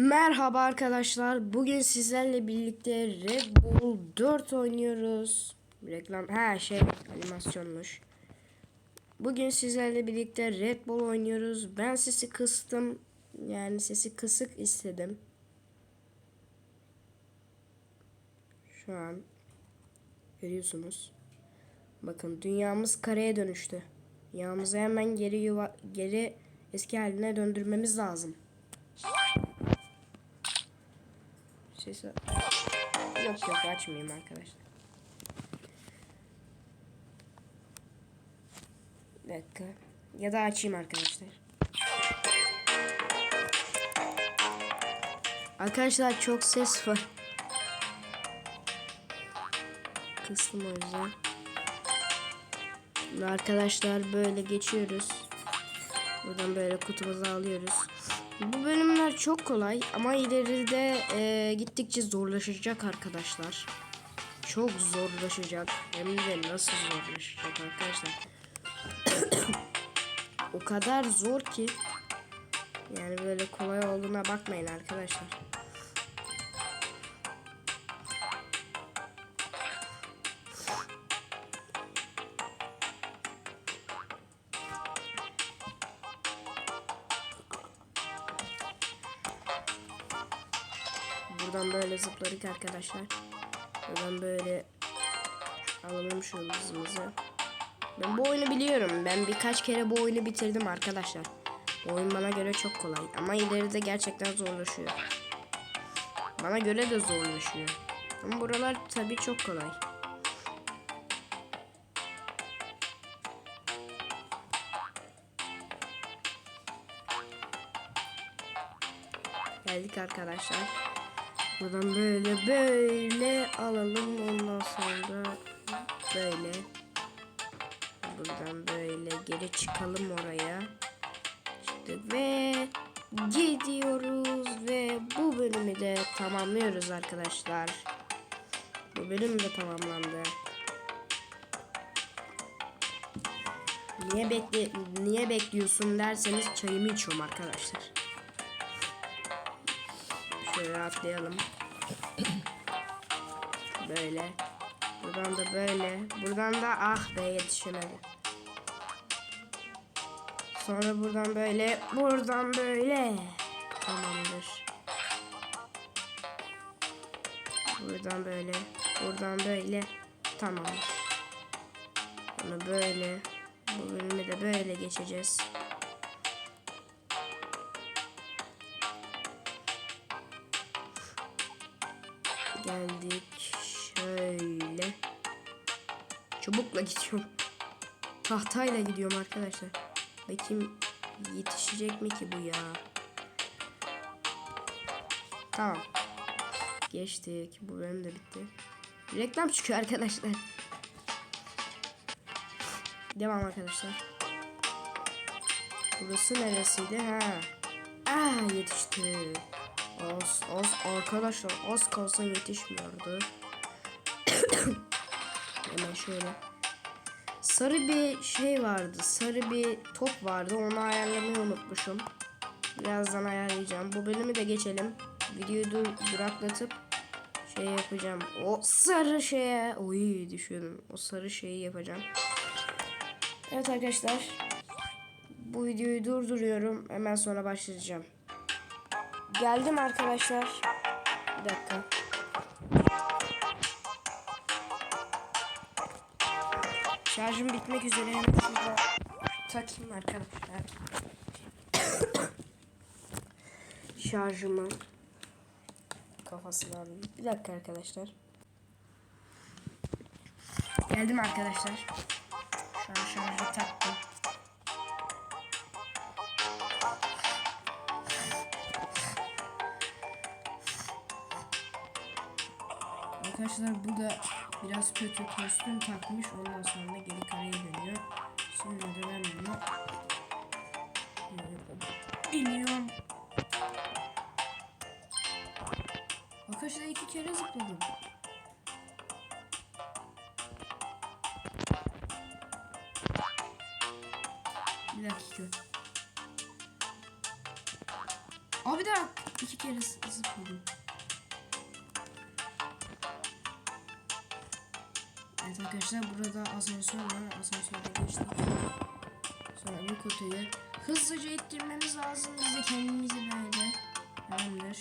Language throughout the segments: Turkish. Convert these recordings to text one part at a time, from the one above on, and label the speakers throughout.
Speaker 1: Merhaba arkadaşlar. Bugün sizlerle birlikte Red Bull 4 oynuyoruz. Reklam ha şey animasyonmuş. Bugün sizlerle birlikte Red Bull oynuyoruz. Ben sesi kıstım. Yani sesi kısık istedim. Şu an görüyorsunuz. Bakın dünyamız kareye dönüştü. Dünyamızı hemen geri yuva, geri eski haline döndürmemiz lazım. Sesi yok yok açmayayım arkadaşlar. Bir dakika. Ya da açayım arkadaşlar. Arkadaşlar çok ses var. Kıstım o yüzden. Arkadaşlar böyle geçiyoruz. Buradan böyle kutumuzu alıyoruz. Bu bölümler çok kolay ama ileride e, gittikçe zorlaşacak arkadaşlar. Çok zorlaşacak. Hem de nasıl zorlaşacak arkadaşlar. o kadar zor ki. Yani böyle kolay olduğuna bakmayın arkadaşlar. Buradan böyle zıpladık arkadaşlar. Buradan böyle alalım şu hızımızı. Ben bu oyunu biliyorum. Ben birkaç kere bu oyunu bitirdim arkadaşlar. Bu oyun bana göre çok kolay. Ama ileride gerçekten zorlaşıyor. Bana göre de zorlaşıyor. Ama buralar tabii çok kolay. Geldik arkadaşlar. Buradan böyle böyle alalım. Ondan sonra böyle. Buradan böyle geri çıkalım oraya. Çıktık ve gidiyoruz ve bu bölümü de tamamlıyoruz arkadaşlar. Bu bölüm de tamamlandı. Niye bekle niye bekliyorsun derseniz çayımı içiyorum arkadaşlar. Şöyle atlayalım. Böyle. Buradan da böyle. Buradan da ah be yetişemedi. Sonra buradan böyle. Buradan böyle. Tamamdır. Buradan böyle. Buradan böyle. Tamamdır. Bunu böyle. Bu bölümü de böyle geçeceğiz. Çubukla gidiyorum. Tahtayla gidiyorum arkadaşlar. Bakayım yetişecek mi ki bu ya? Tamam. Geçtik. Bu bölüm de bitti. Reklam çıkıyor arkadaşlar. Devam arkadaşlar. Burası neresiydi? Ha. Aa yetişti. Az az arkadaşlar az kalsa yetişmiyordu. Hemen şöyle. Sarı bir şey vardı. Sarı bir top vardı. Onu ayarlamayı unutmuşum. Birazdan ayarlayacağım. Bu bölümü de geçelim. Videoyu dur duraklatıp şey yapacağım. O sarı şeye. Oy düşüyordum. O sarı şeyi yapacağım. Evet arkadaşlar. Bu videoyu durduruyorum. Hemen sonra başlayacağım. Geldim arkadaşlar. Bir dakika. Şarjım bitmek üzere. Şurada takayım arkadaşlar. Şarjımı kafasından. Bir dakika arkadaşlar. Geldim arkadaşlar. Şu an şarjı taktım. Arkadaşlar burada biraz kötü kostüm takmış. Ondan sonra da geri kareye dönüyor. Sonra da ben bunu biliyorum. Arkadaşlar iki kere zıpladım. Bir dakika. Abi dakika. iki kere zıpladım. Evet arkadaşlar burada asansör var. Asansörde geçtik. Sonra bu kutuyu hızlıca ittirmemiz lazım. Biz de kendimizi böyle. Tamamdır.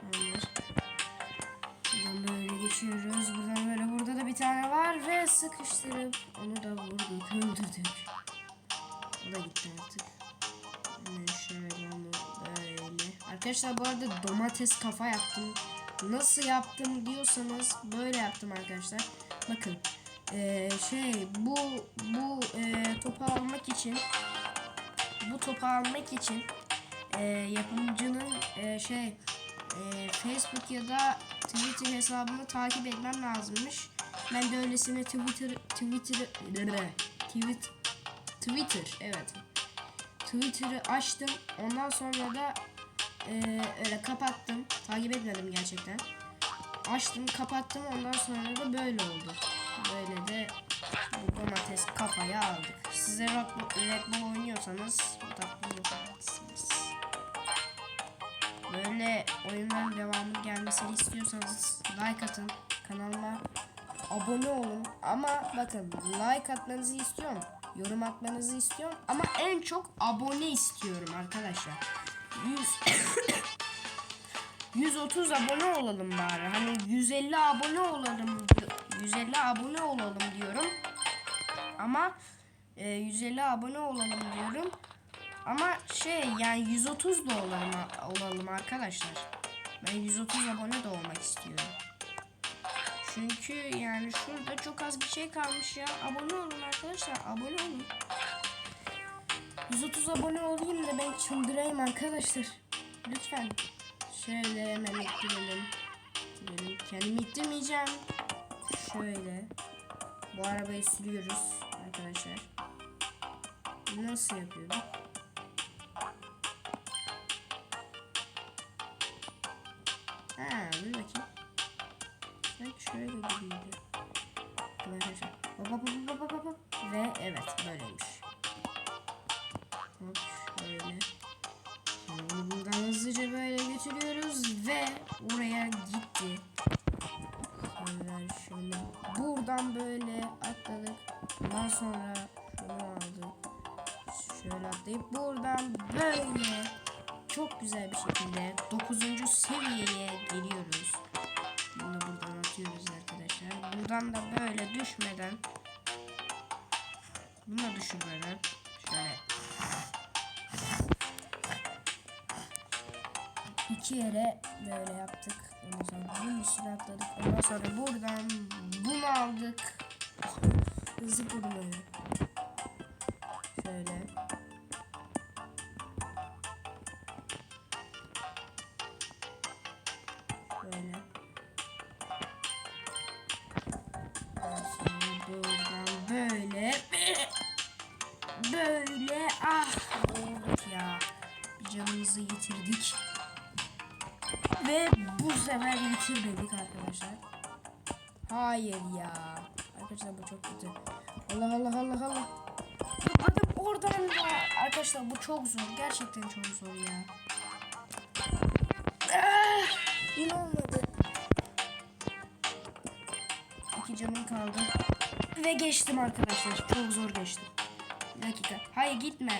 Speaker 1: Tamamdır. Buradan böyle geçiyoruz. Buradan böyle burada da bir tane var ve sıkıştırıp onu da vurduk, öldürdük. O da gitti artık. Hemen şöyle böyle. Arkadaşlar bu arada domates kafa yaptım. Nasıl yaptım diyorsanız böyle yaptım arkadaşlar. Bakın eee, şey bu bu eee, topu almak için bu topu almak için eee, yapımcının eee, şey eee, Facebook ya da Twitter hesabını takip etmem lazımmış. Ben de öylesine Twitter Twitter Twitter Twitter evet Twitter'ı açtım. Ondan sonra da eee, öyle kapattım. Takip etmedim gerçekten. Açtım, kapattım. Ondan sonra da böyle oldu. Böyle de bu domates kafayı aldık. Size Red oynuyorsanız bu tatlı yaparsınız. Böyle oyunların devamı gelmesini istiyorsanız like atın. Kanalıma abone olun. Ama bakın like atmanızı istiyorum. Yorum atmanızı istiyorum. Ama en çok abone istiyorum arkadaşlar. 100 130 abone olalım bari. Hani 150 abone olalım. 150 abone olalım diyorum. Ama e, 150 abone olalım diyorum. Ama şey yani 130 da olalım, olalım arkadaşlar. Ben 130 abone de olmak istiyorum. Çünkü yani şurada çok az bir şey kalmış ya. Abone olun arkadaşlar. Abone olun. 130 abone olayım da ben çıldırayım arkadaşlar. Lütfen. Şöyle hemen ittirelim. İttirelim. Kendimi ittirmeyeceğim. Şöyle. Bu arabayı sürüyoruz arkadaşlar. Nasıl yapıyorduk? Ha, dur bakayım. Sanki şöyle gibiydi. Arkadaşlar. Hop hop Atlayıp buradan böyle çok güzel bir şekilde 9. seviyeye geliyoruz. Bunu da buradan atıyoruz arkadaşlar. Buradan da böyle düşmeden bunu da düşürmeden şöyle iki yere böyle yaptık. Ondan sonra bunun üstüne atladık. Ondan sonra buradan bunu aldık. Hızlı bu sefer yitirmedik arkadaşlar. Hayır ya. Arkadaşlar bu çok kötü. Allah Allah Allah Allah. Adam oradan da. Arkadaşlar bu çok zor. Gerçekten çok zor ya. Ah, yine olmadı. İki canım kaldı. Ve geçtim arkadaşlar. Çok zor geçtim. Bir dakika. Hayır gitme.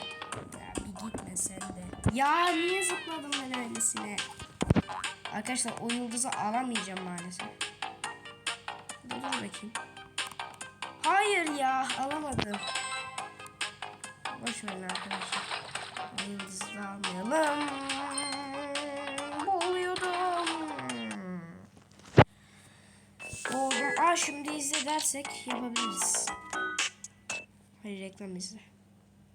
Speaker 1: Ya bir gitme sen de. Ya niye zıpladım ben öylesine? Arkadaşlar o yıldızı alamayacağım maalesef. Dur bakayım. Hayır ya alamadım. Boş verin arkadaşlar. O yıldızı da almayalım. Boğuluyordum. Boğuldum. Aa şimdi izle dersek yapabiliriz. Hayır reklam izle.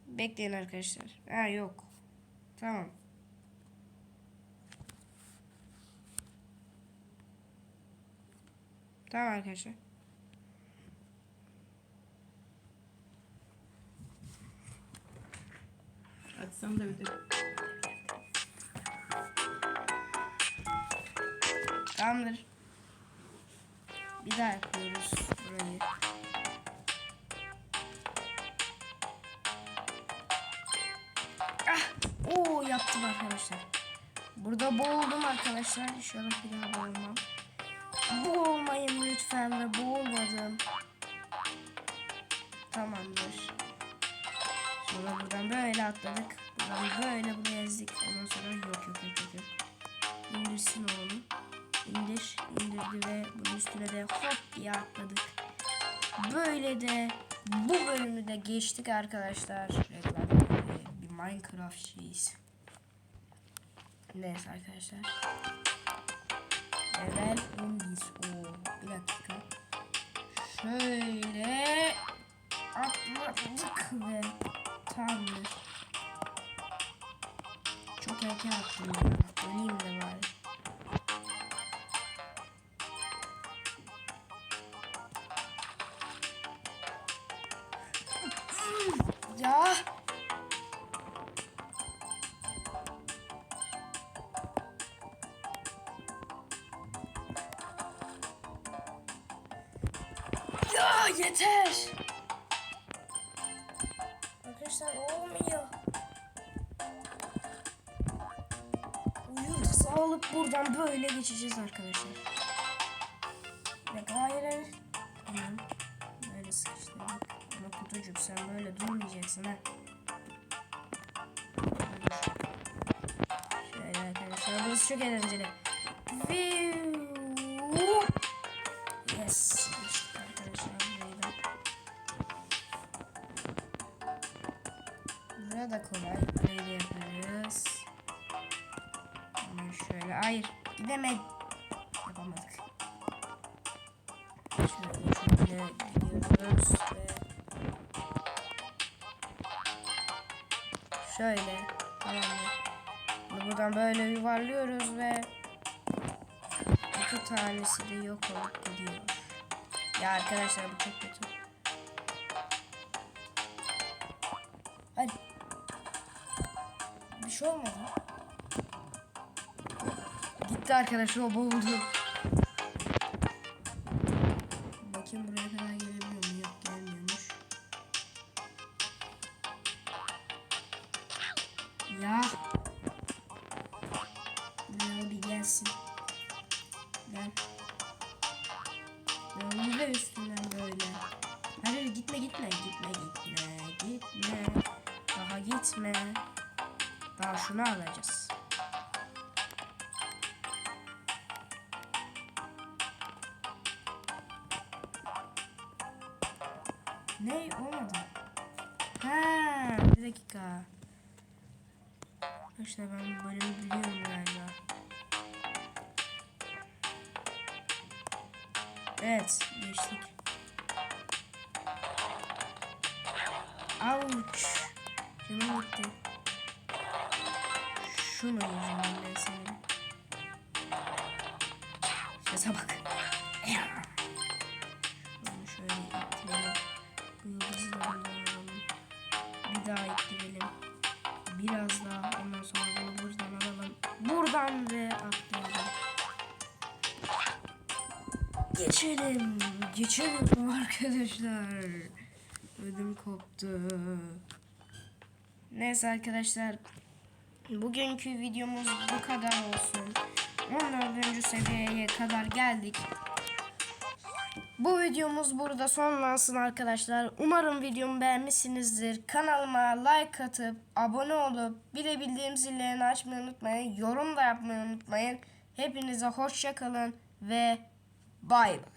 Speaker 1: Bekleyin arkadaşlar. Ha yok. Tamam. Tamam arkadaşlar.
Speaker 2: Açsam da bir de.
Speaker 1: Tamamdır. Bir daha yapıyoruz burayı. Ah! Oo yaptık. geçtim arkadaşlar. Burada boğuldum arkadaşlar. İnşallah bir daha boğulmam. Boğulmayın lütfen ve boğulmadım. Tamamdır. Sonra buradan böyle atladık. Buradan böyle buraya ezdik. Ondan sonra yok yok yok yok. İndirsin oğlum. İndir. indirdi ve bunun üstüne de hop diye atladık. Böyle de bu bölümü de geçtik arkadaşlar. Reklam bir Minecraft şeyiz. Neyse arkadaşlar. Level 11. Oo, bir dakika. Şöyle atladık ve tamamdır. Çok erken ya. Öleyim de bari. Yeter. Arkadaşlar olmuyor. Yıldızı alıp buradan böyle geçeceğiz arkadaşlar. Ve hayır. Tamam. Böyle sıkıştırdık. Ama kutucuğum sen böyle durmayacaksın ha. Şöyle arkadaşlar burası çok eğlenceli. Viu. Şöyle tamamdır. Buradan böyle yuvarlıyoruz ve iki tanesi de yok olup gidiyor. Ya arkadaşlar bu çok kötü. Hadi. Bir şey olmadı. Gitti arkadaşlar o boğuldu. Bakayım buraya kadar gelebiliyor şunu alacağız. Ne olmadı? Ha, bir dakika. Arkadaşlar ben bu bölümü biliyorum galiba. Evet, geçtik. Ouch. Canım gitti. Şunu yiyeceğim ben senin. Şuna bak. Bunu şöyle ittirelim. Bir daha ittirelim. Biraz daha. Ondan sonra bunu buradan alalım. Buradan ve atlayalım. Geçelim. Geçelim arkadaşlar. Ödüm koptu. Neyse arkadaşlar. Bugünkü videomuz bu kadar olsun. 14. seviyeye kadar geldik. Bu videomuz burada sonlansın arkadaşlar. Umarım videomu beğenmişsinizdir. Kanalıma like atıp abone olup bir de bildiğim zillerini açmayı unutmayın. Yorum da yapmayı unutmayın. Hepinize hoşça kalın ve bay bay.